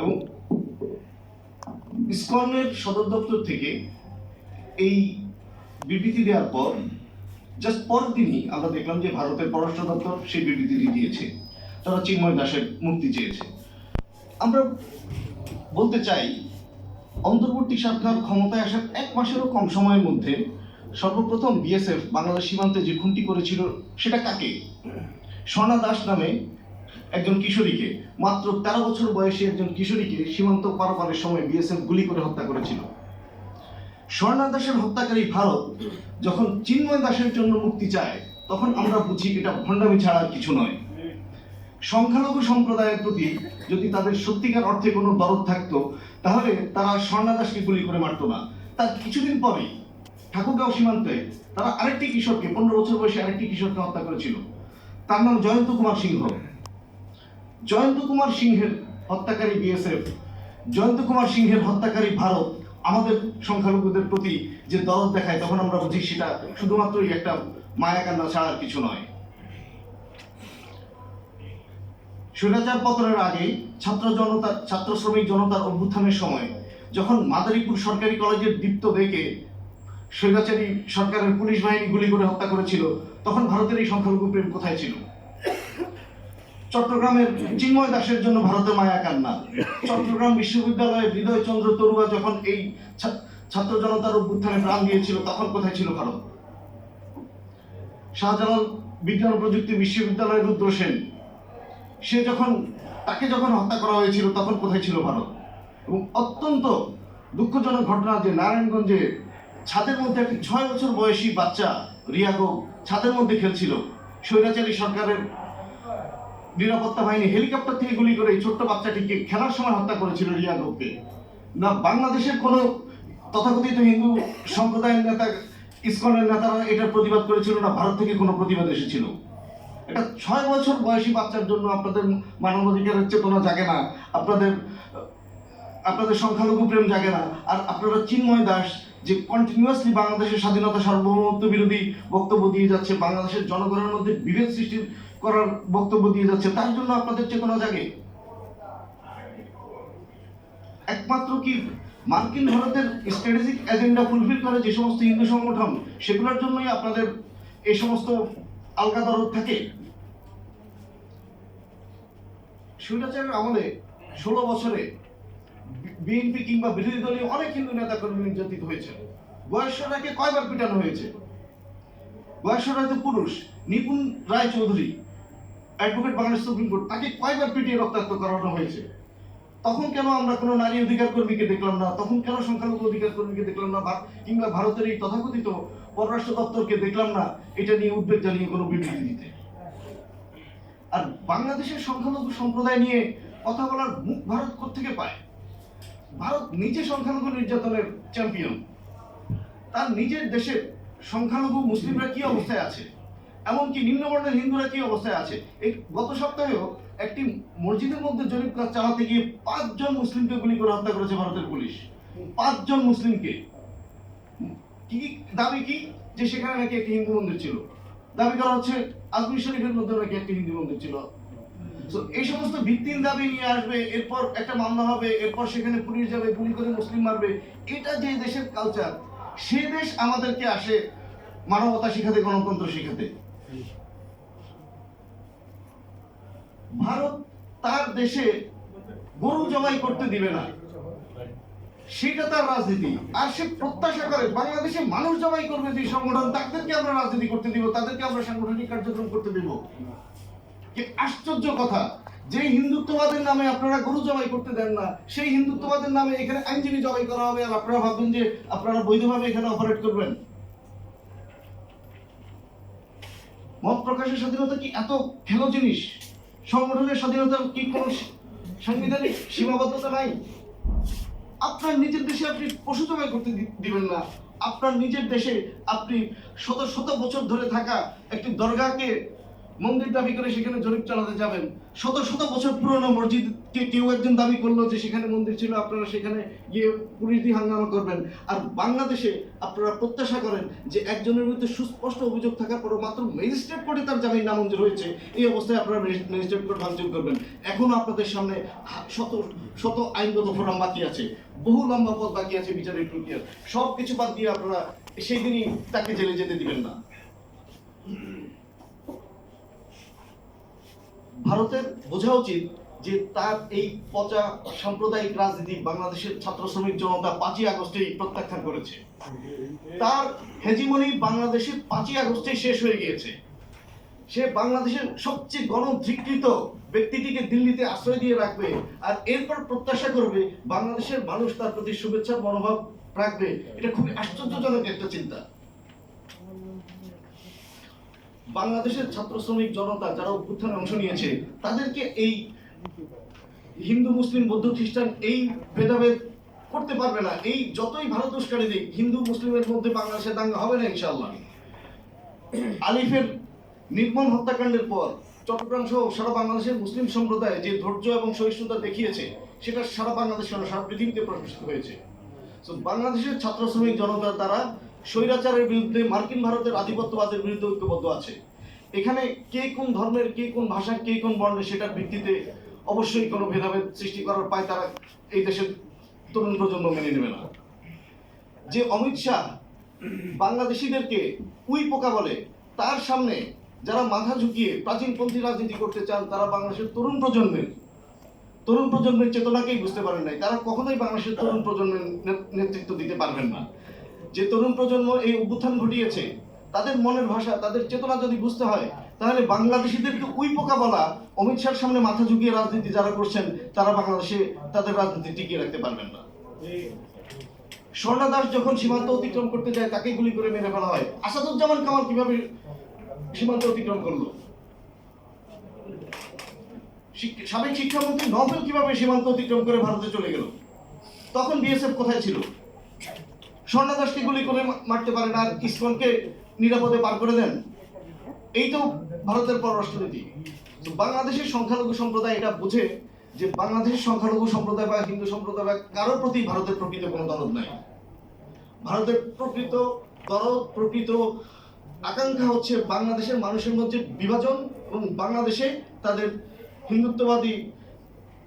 এবং ইসকনের সদর দপ্তর থেকে এই বিবৃতি দেওয়ার পর জাস্ট পরের দিনই আমরা দেখলাম যে ভারতের পররাষ্ট্র দপ্তর সেই বিবৃতিটি দিয়েছে। তারা চিন্ময় দাসের মুক্তি চেয়েছে। আমরা বলতে চাই, অন্তর্বর্তী সরকার ক্ষমতায় আসার এক মাসেরও কম সময়ের মধ্যে সর্বপ্রথম বিএসএফ বাংলাদেশ সীমান্তে যে খুনটি করেছিল, সেটা কাকে? স্বর্ণা দাস নামে একজন কিশোরীকে। মাত্র তেরো বছর বয়সী একজন কিশোরীকে সীমান্ত পারাপারের সময় বিএসএফ গুলি করে হত্যা করেছিল। স্বর্ণা দাসের হত্যাকারী ভারত যখন চিন্ময় দাসের জন্য মুক্তি চায়, তখন আমরা বুঝি এটা ভণ্ডামি ছাড়া কিছু নয়। সংখ্যালঘু সম্প্রদায়ের প্রতি যদি তাদের সত্যিকার অর্থে কোনো দরদ থাকতো, তাহলে তারা স্বর্ণা দাসকে গুলি করে মারতো না। তার কিছুদিন পরেই ঠাকুরগাঁও সীমান্তে তারা আরেকটি কিশোরকে, পনেরো বছর বয়সে আরেকটি কিশোরকে হত্যা করেছিল। তার নাম জয়ন্ত কুমার সিংহ। জয়ন্ত কুমার সিংহের হত্যাকারী বিএসএফ জয়ন্ত কুমার সিংহের হত্যাকারী ভারত, আমাদের সংখ্যালঘুদের প্রতি যে দরদ দেখায়, তখন আমরা বুঝি সেটা শুধুমাত্রই একটা মায়াকান্না ছাড়া আর কিছু নয়। স্বৈরাচার পতনের আগে ছাত্র জনতা, ছাত্র শ্রমিক জনতার অভ্যুত্থানের সময়, যখন মাদারীপুর সরকারি কলেজের দীপ্ত বেকে স্বৈরাচারী সরকারের পুলিশ বাহিনী গুলি করে হত্যা করেছিল, তখন ভারতের এই সংখ্যালঘু প্রেম কোথায় ছিল? চট্টগ্রামের চিন্ময় দাসের জন্য ভারতের মায়া কান্না। চট্টগ্রাম বিশ্ববিদ্যালয়ে হৃদয়চন্দ্র তরুয়া যখন এই ছাত্র জনতার অভ্যুত্থানে প্রাণ দিয়েছিল, তখন কোথায় ছিল ভারত? শাহজালাল বিজ্ঞান প্রযুক্তি বিশ্ববিদ্যালয়ের রুদ্র সেন, সে যখন, তাকে যখন হত্যা করা হয়েছিল, তখন কোথায় ছিল ভারত? এবং অত্যন্ত দুঃখজনক ঘটনা যে নারায়ণগঞ্জে ছাদের মধ্যে একটি ছয় বছর বয়সী বাচ্চা রিয়াগো ছাদের মধ্যে খেলছিল। স্বৈরাচারী সরকারের নিরাপত্তা বাহিনী হেলিকপ্টার থেকে গুলি করে এই ছোট্ট বাচ্চাটিকে খেলার সময় হত্যা করেছিল রিয়াগোকে না, বাংলাদেশের কোনো তথাকথিত হিন্দু সম্প্রদায়ের নেতা, ইসকনের নেতারা এটার প্রতিবাদ করেছিল না? ভারত থেকে কোনো প্রতিবাদ এসেছিল? এটা ছয় বছর বয়সী বাচ্চার জন্য আপনাদের মানবাধিকারের চেতনা জাগে না, আপনাদের আপনাদের সংখ্যালঘু প্রেম জাগে না। আর আপনারা চিন্ময় দাস, যে কন্টিনিউয়াসলি বাংলাদেশের স্বাধীনতা সার্বভৌমত্ব বিরোধী বক্তব্য দিয়ে যাচ্ছে, বাংলাদেশের জনগণের মধ্যে বিভেদ সৃষ্টি করার বক্তব্য দিয়ে যাচ্ছে, তার জন্য আপনাদের যে কোনো জাগে একমাত্র কি মার্কিন ভারতের স্ট্র্যাটেজিক এজেন্ডা ফুলফিল করে যে সমস্ত হিন্দু সংগঠন, সেগুলোর জন্যই আপনাদের এই সমস্ত আলগা দরদ থাকে? স্বৈরাচারের আমলে ষোলো বছরে বিএনপি কিংবা বিরোধী দলীয় অনেক হিন্দু নেতা কর্মী নির্যাতিত হয়েছে। বয়স্করাকে কয়বার পিটানো হয়েছে? বয়স্করা তো পুরুষ, Nipun Roy Chowdhury advocate Bangladesh supreme court তাকে কয়বার পিটিয়ে রক্তাক্ত করানো হয়েছে? তখন কেন আমরা কোনো নারী অধিকার কর্মীকে দেখলাম না? তখন কেন সংখ্যালঘু অধিকার কর্মীকে দেখলাম না? কিংবা ভারতের এই তথাকথিত পররাষ্ট্র দপ্তরকে দেখলাম না? এটা নিয়ে উদ্বেগ জানিয়ে কোনো বিবৃতি দিতে। আর বাংলাদেশের সংখ্যালঘু সম্প্রদায় নিয়ে কথা বলার মুখ ভারত থেকে পায়? ভারত নিজে সংখ্যালঘু নির্যাতনের চ্যাম্পিয়ন তার নিজের দেশে সংখ্যালঘু মুসলিমরা কি অবস্থায় আছে? এমনকি নিম্নবর্ণের হিন্দুরা কি অবস্থায় আছে? এই গত সপ্তাহেও একটি মসজিদের মধ্যে জরিপ কাজ চালাতে গিয়ে পাঁচজন মুসলিমকে গুলি করে হত্যা করেছে ভারতের পুলিশ। পাঁচজন মুসলিমকে। কি দাবি কি? যে সেখানে নাকি একটি হিন্দু মন্দির ছিল। দাবি করা হচ্ছে আজমির শরীফের মধ্যে নাকি একটি হিন্দু মন্দির ছিল। So, এই সমস্ত ভিত্তির দাবি নিয়ে আসবে এরপর একটা মামলা হবে এরপর সেখানে পুলিশ যাবে গুলি করে মুসলিম মারবে। এটা যে দেশের কালচার সে দেশ আমাদেরকে আসে মানবতা শিখাতে গণতন্ত্র শিখাতে। ভারত তার দেশে গরু জবাই করতে দিবে না। সেটা তার রাজনীতি। আর সে প্রত্যাশা করে, বাংলাদেশে মানুষ জবাই করবে যে সংগঠন, তাদেরকে আমরা রাজনীতি করতে দিব, তাদেরকে আমরা সাংগঠনিক কার্যক্রম করতে দিব। কি আশ্চর্য কথা, যে হিন্দুত্ববাদের নামে আপনারা গরু জবাই করতে দেন না, সেই হিন্দুত্ববাদের নামে এখানে আইনজীবী জবাই করা হবে, আর আপনারা ভাববেন যে আপনারা বৈধভাবে এখানে অপারেট করবেন। মত প্রকাশের স্বাধীনতা কি এত খেলো জিনিস? সংগঠনের স্বাধীনতা কি কোনো সাংবিধানিক সীমাবদ্ধতা নাই? আপনার নিজের দেশে আপনি পশু করতে দিবেন না। আপনার নিজের দেশে আপনি শত শত বছর ধরে থাকা একটি দরগাকে মন্দির দাবি করে সেখানে জরিপ চালাতে যাবেন। শত শত বছর পুরনো মসজিদ কেউ একজন দাবি করল যে সেখানে মন্দির ছিল, আপনারা সেখানে গিয়ে পুলিশ দিয়ে হাঙ্গামা করবেন। আর বাংলাদেশে আপনারা প্রত্যাশা করেন যে একজনের বিরুদ্ধে সুস্পষ্ট অভিযোগ থাকার পরও মাত্র ম্যাজিস্ট্রেট কোর্টে তার জামিন নামঞ্জুর হয়েছে। এই অবস্থায় আপনারা ম্যাজিস্ট্রেট কোর্ট ভাঙচুর করবেন। এখনও আপনাদের সামনে শত শত আইনগত ফোরাম বাকি আছে। বহু লম্বা পথ বাকি আছে বিচারের প্রক্রিয়ার। সব কিছু বাদ দিয়ে আপনারা সেই দিনই তাকে জেলে যেতে দিবেন না। ভারতের বোঝা উচিত যে তার এই পচা সাম্প্রদায়িক রাজনীতি বাংলাদেশের ছাত্র শ্রমিক জনতা পাঁচই আগস্টেই প্রত্যাখ্যান করেছে। তার হেজিমনি বাংলাদেশের পাঁচই আগস্টেই শেষ হয়ে গিয়েছে। সে বাংলাদেশের সবচেয়ে গণধিকৃত ব্যক্তিটিকে দিল্লিতে আশ্রয় দিয়ে রাখবে আর এরপর প্রত্যাশা করবে বাংলাদেশের মানুষ তার প্রতি শুভেচ্ছার মনোভাব রাখবে। এটা খুবই আশ্চর্যজনক একটা চিন্তা। বাংলাদেশের ছাত্র শ্রমিক জনতা যারা অভ্যুত্থানে অংশ নিয়েছে, তাদেরকে এই হিন্দু, মুসলিম, বৌদ্ধ, খ্রিস্টান এই ভেদাভেদ করতে পারবে না। এই যতই ভারত উস্কানি দিক, হিন্দু, মুসলিমের মধ্যে বাংলাদেশে দাঙ্গা হবে না ইনশাল্লাহ আলিফের নির্মম হত্যাকাণ্ডের পর চট্টগ্রাম সহ সারা বাংলাদেশের মুসলিম সম্প্রদায় যে ধৈর্য এবং সহিষ্ণুতা দেখিয়েছে, সেটা সারা বাংলাদেশ সারা পৃথিবীতে প্রকাশিত হয়েছে। তো বাংলাদেশের ছাত্র শ্রমিক জনতার দ্বারা স্বৈরাচারের বিরুদ্ধে, মার্কিন ভারতের আধিপত্যবাদের বিরুদ্ধে ঐক্যবদ্ধ আছে। এখানে কে কোন ধর্মের, কে কোন ভাষা কে কোন বর্ণের সেটার ভিত্তিতে অবশ্যই কোনো ভেদাভেদ সৃষ্টি করার পায় তারা এই দেশের তরুণ প্রজন্ম মেনে নেবে না। যে অমিত শাহ বাংলাদেশিদেরকে উই পোকা বলে, তার সামনে যারা মাথা ঝুঁকিয়ে প্রাচীনপন্থী রাজনীতি করতে চান, তারা বাংলাদেশের তরুণ প্রজন্মের তরুণ প্রজন্মের চেতনাকেই বুঝতে পারেন নাই। তারা কখনোই বাংলাদেশের তরুণ প্রজন্মের নেতৃত্ব দিতে পারবেন না। যে তরুণ প্রজন্ম এই অভ্যুত্থান ঘটিয়েছে, তাদের মনের ভাষা, তাদের চেতনা যদি বুঝতে হয়, তাহলে বাংলাদেশিদেরকে উই পোকা বলা অমিত শাহর সামনে মাথা ঝুঁকিয়ে রাজনীতি যারা করছেন, তারা বাংলাদেশে তাদের রাজনীতি টিকিয়ে রাখতে পারবেন না। স্বর্ণা দাস যখন সীমান্ত অতিক্রম করতে যায় তাকে গুলি করে মেরে ফেলা হয়। আসাদুজ্জামান কামাল কীভাবে সীমান্ত অতিক্রম করল? সাবেক শিক্ষামন্ত্রী নভেল কীভাবে সীমান্ত অতিক্রম করে ভারতে চলে গেল? তখন বিএসএফ কোথায় ছিল? স্বর্ণা দাসকে গুলি করে মারতে পারেন আর ইসকনকে নিরাপদে পার করে দেন। এই তো ভারতের পররাষ্ট্রনীতি। তো বাংলাদেশের সংখ্যালঘু সম্প্রদায় এটা বুঝে যে বাংলাদেশের সংখ্যালঘু সম্প্রদায় বা হিন্দু সম্প্রদায় বা কারোর প্রতি ভারতের প্রকৃত কোনো দরদ নাই। ভারতের প্রকৃত দরদ, প্রকৃত আকাঙ্ক্ষা হচ্ছে বাংলাদেশের মানুষের মধ্যে বিভাজন এবং বাংলাদেশে তাদের হিন্দুত্ববাদী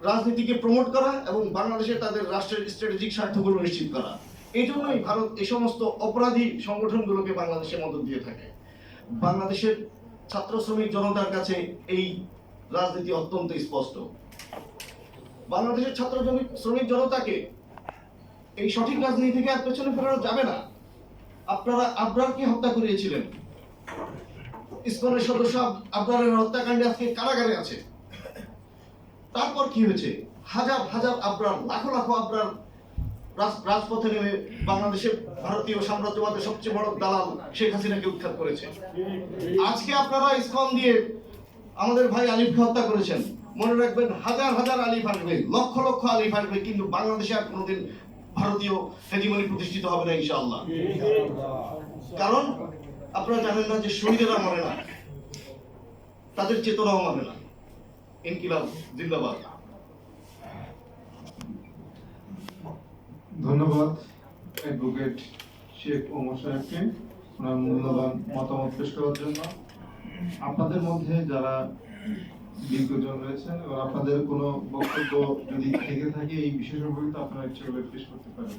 রাজনীতিকে প্রমোট করা এবং বাংলাদেশে তাদের রাষ্ট্রের স্ট্র্যাটেজিক স্বার্থগুলো নিশ্চিত করা। এই জন্যই ভারত এই সমস্ত অপরাধী সংগঠনগুলোকে বাংলাদেশে মদত দিয়ে থাকে। বাংলাদেশের ছাত্র শ্রমিক জনতার কাছে এই রাজনীতি অত্যন্ত স্পষ্ট। বাংলাদেশের ছাত্র শ্রমিক জনতাকে এই সঠিক রাজনীতি থেকে আর পেছনে ফেরানো যাবে না। আপনারা আবরারকে হত্যা করিয়েছিলেন। ইসকনের সদস্য আব- আবরারের হত্যাকাণ্ডে আজকে কারাগারে আছে। তারপর কি হয়েছে? হাজার হাজার আবরার, লাখো লাখো আবরার রাজপথে নেমে বাংলাদেশের ভারতীয় সাম্রাজ্যবাদের সবচেয়ে বড় দালাল শেখ হাসিনাকে উৎখাত করেছে। আজকে আপনারা ইসকন দিয়ে আমাদের ভাই আলিফকে হত্যা করেছেন। মনে রাখবেন, হাজার হাজার আলিফ আসবে, লক্ষ লক্ষ আলিফ আসবে, কিন্তু বাংলাদেশে আর কোনোদিন ভারতীয় হেজিমনি প্রতিষ্ঠিত হবে না, ইনশাআল্লাহ। কারণ, আপনারা জানেন না যে শহীদেরা মরে না, তাদের চেতনাও মানে না। ইনকিলাব, জিন্দাবাদ। ধন্যবাদ অ্যাডভোকেট শেখ ওমর সাহেবকে ওনার মূল্যবান মতামত পেশ করার জন্য। আপনাদের মধ্যে যারা বিজ্ঞজন রয়েছেন এবং আপনাদের কোনো বক্তব্য যদি থেকে থাকে, এই বিষয় সম্পর্কিত আপনারা ইচ্ছে করে পেশ করতে পারেন।